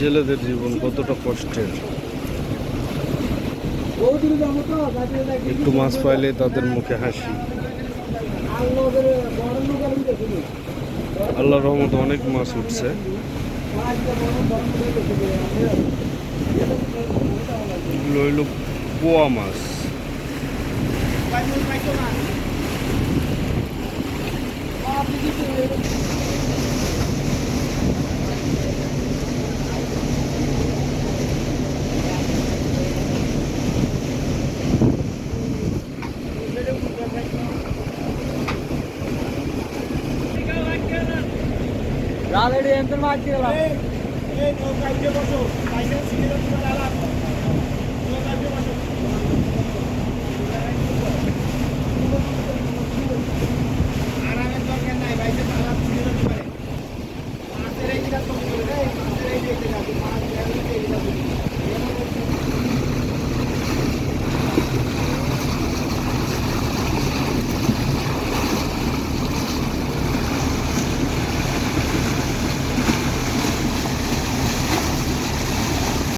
জেলেদের জীবন কতটা কষ্টের। একটু মাছ পাইলে তাদের মুখে হাসি। আল্লাহ রহমতে অনেক মাছ উঠছে। পোয়া মাছ। రాలేడు ఎంత మార్చి